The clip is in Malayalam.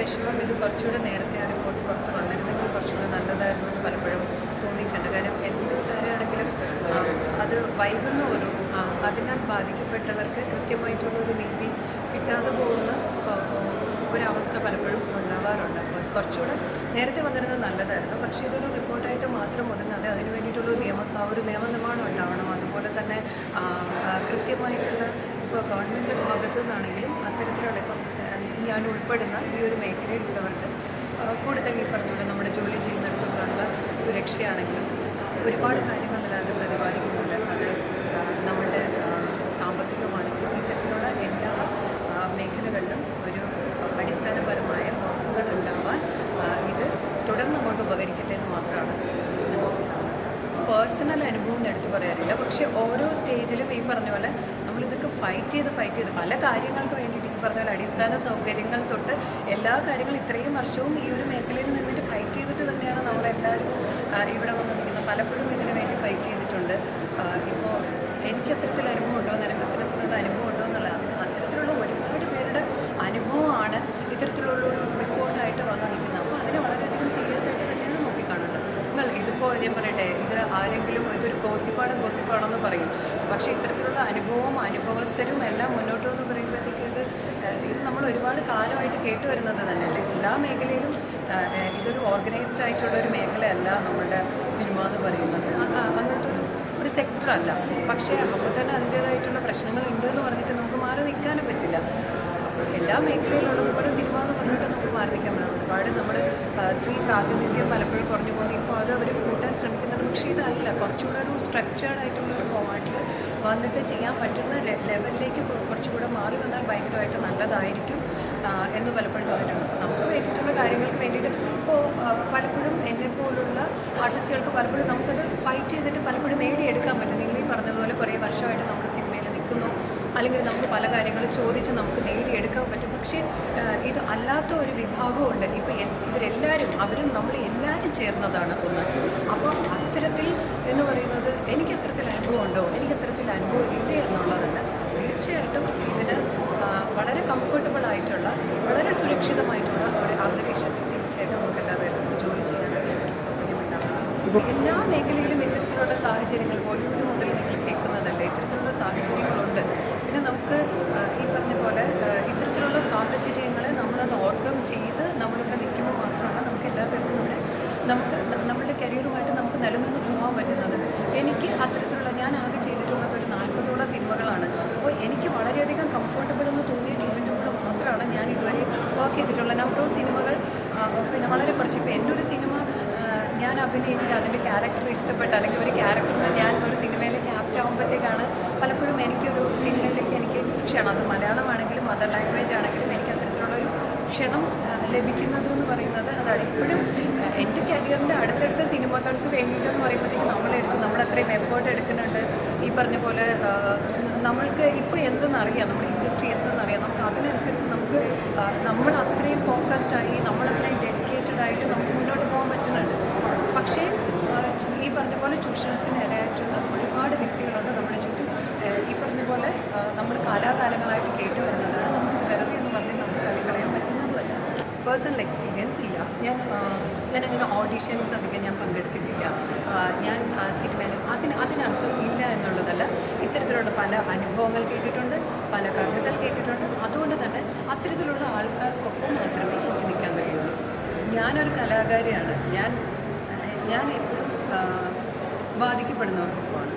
വിഷമം ഇത് കുറച്ചുകൂടെ നേരത്തെ ആ റിപ്പോർട്ട് പുറത്ത് വന്നിരുന്നെങ്കിൽ കുറച്ചുകൂടെ നല്ലതായിരുന്നു എന്ന് പലപ്പോഴും തോന്നിയിട്ടുണ്ട്. കാര്യം എന്ത് കാര്യമാണെങ്കിലും അത് വൈകുന്ന ഒരു അതിനാൽ ബാധിക്കപ്പെട്ടവർക്ക് കൃത്യമായിട്ടുള്ള ഒരു നീതി കിട്ടാതെ പോകുന്ന ഒരവസ്ഥ പലപ്പോഴും ഉണ്ടാവാറുണ്ട്. അപ്പോൾ കുറച്ചുകൂടെ നേരത്തെ വന്നിരുന്നത് നല്ലതായിരുന്നു. പക്ഷേ ഇതൊരു റിപ്പോർട്ടായിട്ട് മാത്രം ഒതുങ്ങാതെ അതിന് വേണ്ടിയിട്ടുള്ള നിയമ ഒരു നിയമനിർമ്മാണം ഉണ്ടാവണം. അതുപോലെ തന്നെ കൃത്യമായിട്ടുള്ള ഇപ്പോൾ ഗവൺമെന്റ് ഭാഗത്തു നിന്നാണെങ്കിലും അത്തരത്തിലുള്ള ഇപ്പം ഞാൻ ഉൾപ്പെടുന്ന ഈ ഒരു മേഖലയിലുള്ളവർക്ക് കൂടുതൽ ഈ പറഞ്ഞ നമ്മുടെ ജോലി ചെയ്യുന്നിടത്തുള്ള സുരക്ഷയാണെങ്കിലും ഒരുപാട് കാര്യങ്ങൾ അതിനകത്ത് പ്രതിപാദിക്കുന്നുണ്ട് അത് ആ, നമ്മുടെ ആ, സാമ്പത്തികമാണെങ്കിലും ഇത്തരത്തിലുള്ള എല്ലാ ആ, മേഖലകളിലും ഒരു അടിസ്ഥാനപരമായ വകുപ്പുകൾ ഉണ്ടാവാൻ ആ, ഇത് തുടർന്ന് അങ്ങോട്ട് ഉപകരിക്കട്ടെ എന്ന് മാത്രമാണ് പേഴ്സണൽ അനുഭവം എടുത്തു പറയാറില്ല. പക്ഷേ ഓരോ സ്റ്റേജിലും ഈ പറഞ്ഞ പോലെ നമ്മളിതൊക്കെ ഫൈറ്റ് ചെയ്ത് ഫൈറ്റ് ചെയ്ത് പല കാര്യങ്ങൾക്ക് വേണ്ടിയിട്ട് ഈ പറഞ്ഞ പോലെ അടിസ്ഥാന സൗകര്യങ്ങൾ തൊട്ട് എല്ലാ കാര്യങ്ങളും ഇത്രയും വർഷവും ഈ ഒരു മേഖലയിൽ നിന്നിട്ട് ഫൈറ്റ് ചെയ്തിട്ട് തന്നെയാണ് നമ്മളെല്ലാവരും ഇവിടെ വന്ന് നിൽക്കുന്നത് പലപ്പോഴും ഇതിനു വേണ്ടി ഫൈറ്റ് ചെയ്തിട്ടുണ്ട് ഇപ്പോൾ എനിക്ക് അത്തരത്തിൽ അനുഭവം ഉണ്ടോ നിനക്ക് അത്തരത്തിലുള്ള അനുഭവം ഉണ്ടോ എന്നുള്ള അത്തരത്തിലുള്ള ഒരുപാട് പേരുടെ അനുഭവമാണ് ഇത്തരത്തിലുള്ള ഒരു റിപ്പോർട്ടായിട്ട് വന്ന് നിൽക്കുന്നത് അപ്പോൾ അതിനെ വളരെയധികം സീരിയസ് ആയിട്ട് തന്നെയാണ് നോക്കിക്കാണേണ്ടത് നിങ്ങൾ ഇതിപ്പോൾ ഞാൻ പറയട്ടെ ഇത് ആരെങ്കിലും ഇതൊരു ഗോസിപ്പാണ് കോസിപ്പാണെന്ന് പറയും. പക്ഷേ ഇത്തരത്തിലുള്ള അനുഭവവും അനുഭവസ്ഥരും എല്ലാം മുന്നോട്ട് വന്ന് പറയുമ്പോഴത്തേക്ക് ഇത് ഇത് നമ്മൾ ഒരുപാട് കാലമായിട്ട് കേട്ട് വരുന്നത് തന്നെയല്ലേ എല്ലാ മേഖലയിലും ഇതൊരു ഓർഗനൈസ്ഡ് ആയിട്ടുള്ള ഒരു മേഖലയല്ല നമ്മുടെ സിനിമ എന്ന് പറയുന്നത്. അങ്ങനത്തെ ഒരു ഒരു സെക്ടർ അല്ല പക്ഷേ അപ്പോൾ തന്നെ അതിന്റേതായിട്ടുള്ള പ്രശ്നങ്ങൾ ഉണ്ട് എന്ന് പറഞ്ഞിട്ട് നമുക്ക് മാറി നിൽക്കാനും പറ്റില്ല അപ്പോൾ എല്ലാ മേഖലയിലുള്ളതുപോലെ സിനിമ എന്ന് പറഞ്ഞിട്ട് നമുക്ക് മാറി പറ്റില്ല. ഒരുപാട് നമ്മൾ സ്ത്രീ പ്രാതിനിധ്യം പലപ്പോഴും കുറഞ്ഞു പോകുന്നു. ഇപ്പോൾ അത് അവർ കൂട്ടാൻ ശ്രമിക്കുന്നുണ്ട്. പക്ഷേ ഇതല്ല. കുറച്ചുകൂടെ ഒരു സ്ട്രക്ചേർഡ് ആയിട്ടുള്ള ഒരു ഫോമാറ്റിൽ വന്നിട്ട് ചെയ്യാൻ പറ്റുന്ന ലെവലിലേക്ക് കുറ- കുറച്ചുകൂടെ മാറി വന്നാൽ ഭയങ്കരമായിട്ട് നല്ലതായിരിക്കും എന്ന് പലപ്പോഴും തോന്നിയിട്ടുണ്ട്. നമുക്ക് വേണ്ടിയിട്ടുള്ള കാര്യങ്ങൾക്ക് വേണ്ടിയിട്ട് ഇപ്പോൾ പലപ്പോഴും എന്നെ പോലുള്ള ആർട്ടിസ്റ്റുകൾക്ക് പലപ്പോഴും നമുക്കത് ഫൈറ്റ് ചെയ്തിട്ട് പലപ്പോഴും നേടിയെടുക്കാൻ പറ്റും. നിങ്ങൾ ഈ പറഞ്ഞതുപോലെ കുറേ വർഷമായിട്ട് നമ്മുടെ നിൽക്കുന്നു അല്ലെങ്കിൽ നമുക്ക് പല കാര്യങ്ങളും ചോദിച്ച് നമുക്ക് നേടിയെടുക്കാൻ പറ്റും. പക്ഷേ ഇത് അല്ലാത്ത ഒരു വിഭാഗമുണ്ട്. ഇപ്പോൾ ഇവരെല്ലാവരും അവരും നമ്മൾ എല്ലാവരും ചേർന്നതാണ് ഒന്ന്. അപ്പോൾ അത്തരത്തിൽ എന്ന് പറയുന്നത് എനിക്ക് അത്തരത്തിൽ അനുഭവമുണ്ടോ? എനിക്ക് അത്തരത്തിൽ അനുഭവം ഇല്ലേ എന്നുള്ളതല്ല. തീർച്ചയായിട്ടും ഇതിന് വളരെ കംഫർട്ടബിൾ ആയിട്ടുള്ള വളരെ സുരക്ഷിതമായിട്ടുള്ള ഒരു അന്തരീക്ഷത്തിൽ തീർച്ചയായിട്ടും നമുക്ക് എല്ലാവരും ജോലി ചെയ്യാനുള്ള ഒരു സൗകര്യമുണ്ടാകും എല്ലാ മേഖലയിലും ഇത്തരത്തിലുള്ള സാഹചര്യങ്ങൾ ബോളിവുഡ് മുതൽ നിങ്ങൾ കേൾക്കുന്നതല്ലേ? ഇത്തരത്തിലുള്ള സാഹചര്യങ്ങളുണ്ട്. പിന്നെ നമുക്ക് ഈ പറഞ്ഞ പോലെ ഇത്തരത്തിലുള്ള സാഹചര്യങ്ങളെ നമ്മളത് ഓർക്കം ചെയ്ത് നമ്മളിവിടെ നിൽക്കുമ്പോൾ മാത്രമാണ് നമുക്ക് എല്ലാവർക്കും ഇവിടെ നമുക്ക് നമ്മളുടെ കരിയറുമായിട്ട് നമുക്ക് നിലനിന്ന് പോകാൻ പറ്റുന്നത്. എനിക്ക് അത്തരത്തിലുള്ള ഞാൻ ആകെ ചെയ്തിട്ടുള്ളത് ഒരു നാൽപ്പതോളം സിനിമകളാണ്. അപ്പോൾ എനിക്ക് വളരെയധികം കംഫർട്ടബിൾ എന്ന് തോന്നിയ ടീമിന്റെ കൂടെ മാത്രമാണ് ഞാൻ ഇതുവരെ വർക്ക് ചെയ്തിട്ടുള്ള നമ്പർ ഓഫ് സിനിമകൾ പിന്നെ വളരെ കുറച്ച്. ഇപ്പോൾ എന്റെ ഒരു സിനിമ ഞാൻ അഭിനയിച്ച് അതിന്റെ ക്യാരക്ടർ ഇഷ്ടപ്പെട്ട അല്ലെങ്കിൽ ഒരു ക്യാരക്ടറിനെ ഞാൻ ഒരു സിനിമയിലേക്ക് ആപ്റ്റ് ആകുമ്പോഴത്തേക്കാണ് പലപ്പോഴും എനിക്കൊരു സിനിമയിലേക്ക് എനിക്ക് ക്ഷണം. അത് മലയാളമാണെങ്കിലും മദർ ലാംഗ്വേജ് ആണെങ്കിലും എനിക്ക് അത്തരത്തിലുള്ളൊരു ക്ഷണം ലഭിക്കുന്നത് എന്ന് പറയുന്നത് അതാണ്. ഇപ്പോഴും എന്റെ കരിയറിന്റെ അടുത്തടുത്ത സിനിമകൾക്ക് വേണ്ടിയിട്ടെന്ന് പറയുമ്പോഴത്തേക്ക് നമ്മളെടുക്കും നമ്മൾ അത്രയും എഫേർട്ട് എടുക്കുന്നുണ്ട്. ഈ പറഞ്ഞ പോലെ നമ്മൾക്ക് ഇപ്പോൾ എന്തെന്നറിയാം നമ്മുടെ ഇൻഡസ്ട്രി എന്തെന്നറിയാം നമുക്ക് അതിനനുസരിച്ച് നമുക്ക് നമ്മൾ അത്രയും ഫോക്കസ്ഡ് ആയി നമ്മൾ അത്രയും ഡെഡിക്കേറ്റഡ് ആയിട്ട് നമുക്ക് മുന്നോട്ട് പോകാൻ പറ്റുന്നുണ്ട്. പക്ഷേ ഈ പറഞ്ഞ പോലെ ചൂഷണത്തിന് ഇരയായിട്ടുള്ള ഒരുപാട് വ്യക്തികളുണ്ട് നമ്മുടെ ചുറ്റും. ഈ പറഞ്ഞ പോലെ നമ്മൾ കാലാകാലങ്ങളായിട്ട് കേട്ടു വരുന്നതാണ്. നമുക്ക് വെറുതെ എന്ന് പറഞ്ഞ് നമുക്ക് കളിക്കളയാൻ പറ്റുന്നതുമല്ല. പേഴ്സണൽ എക്സ്പീരിയൻസ് ഇല്ല. ഞാൻ ഞാൻ അങ്ങനെ ഓഡിഷൻസ് അധികം ഞാൻ പങ്കെടുത്തിട്ടില്ല. ഞാൻ സിനിമയിൽ അതിന് അതിനർത്ഥം ഇല്ല എന്നുള്ളതല്ല. ഇത്തരത്തിലുള്ള പല അനുഭവങ്ങൾ കേട്ടിട്ടുണ്ട് പല കഥകൾ കേട്ടിട്ടുണ്ട്. അതുകൊണ്ട് തന്നെ അത്തരത്തിലുള്ള ആൾക്കാർക്കൊപ്പം മാത്രമേ എനിക്ക് നിൽക്കാൻ കഴിയുള്ളൂ. ഞാനൊരു കലാകാരിയാണ്. ഞാൻ ഞാൻ എപ്പോഴും ബാധിക്കപ്പെടുന്നവർക്കൊപ്പമാണ്.